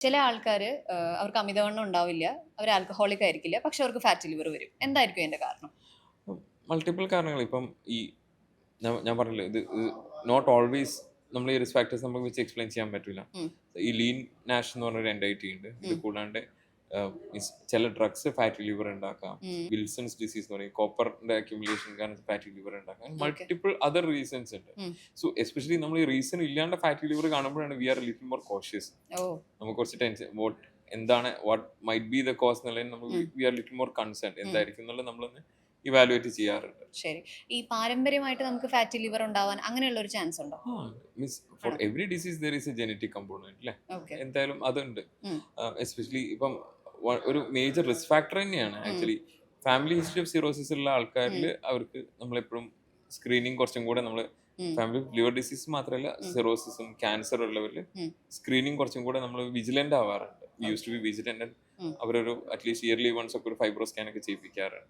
ചില ആൾക്കാർ അവർക്ക് അമിതവണ്ണം ഉണ്ടാവില്ല. അവർ ആൽക്കഹോളിക് ആയിരിക്കില്ല. പക്ഷെ അവർക്ക് ഫാറ്റ് ലിവർ വരും. എന്തായിരിക്കും അതിന്റെ കാരണം? മൾട്ടിപ്പിൾ കാരണങ്ങൾ. ഇപ്പം ഈ ഞാൻ പറഞ്ഞില്ല ഇത് നോട്ട് ഓൾവേസ് നമ്മൾ ഈ റിസ്ക് ഫാക്ടേഴ്സ് നമുക്ക് വെച്ച് എക്സ്പ്ലെയിൻ ചെയ്യാൻ പറ്റില്ല ഈ ലീൻ നാഷ് എന്ന് പറഞ്ഞൊരു എൻഡൈറ്റി ഉണ്ട്. ഇത്. കൂടാണ്ട് ചില ഡ്രഗ്സ് ഫാറ്റി ലിവർ ഉണ്ടാക്കാം. വിൽസൺസ് ഡിസീസ് എന്ന് പറയും. കോപ്പറിന്റെ അക്യുമുലേഷൻ കാരണം ഫാറ്റി ലിവർ ഉണ്ടാക്കാം. മൾട്ടിപ്പിൾ അതർ റീസൺസ് ഉണ്ട്. സോ എസ്പെഷ്യലി നമ്മൾ ഈ റീസൺ ഇല്ലാണ്ട് ഫാറ്റി ലിവർ കാണുമ്പോഴാണ് we are little more cautious നമുക്ക് കുറച്ച് ടെൻഷൻ വോട്ട് എന്താണ് what might be the cause എന്നുള്ളത്. We are little more concern എന്തായിരിക്കും എന്നുള്ളത് നമ്മളൊന്ന് ഇവാലുവേറ്റ് ചെയ്യാറുണ്ട്. ശരി. ഈ പാരമ്പര്യമായിട്ട് നമുക്ക് ഫാറ്റി ലിവർ ഉണ്ടാവാൻ അങ്ങനെയുള്ള ഒരു ചാൻസ് ഉണ്ടോ? Means for? Every disease there is a genetic component അല്ലേ എന്തായാലും അതുണ്ട്. എസ്പെഷ്യലി ഇപ്പം ഒരു മേജർ റിസ്ക് ഫാക്ടർ തന്നെയാണ്. Actually family history of cirrhosis ഉള്ള ആൾക്കാരിൽ അവർക്ക് നമ്മളെപ്പോഴും സ്ക്രീനിങ് കുറച്ചും കൂടെ നമ്മൾ ഫാമിലി ലിവർ ഡിസീസ് മാത്രമല്ല. സിറോസിസും ക്യാൻസർ ഉള്ളവരിൽ സ്ക്രീനിങ് കുറച്ചും കൂടെ നമ്മൾ വിജിലന്റ് ആവാറുണ്ട്. യൂസ് ടു ബി വിജിലന്റ് അവരൊരു അറ്റ്ലീസ്റ്റ് ഇയർലി വൺസ് ഒക്കെ ഒരു ഫൈബ്രോ സ്കാൻ ഒക്കെ ചെയ്യിപ്പിക്കാറുണ്ട്.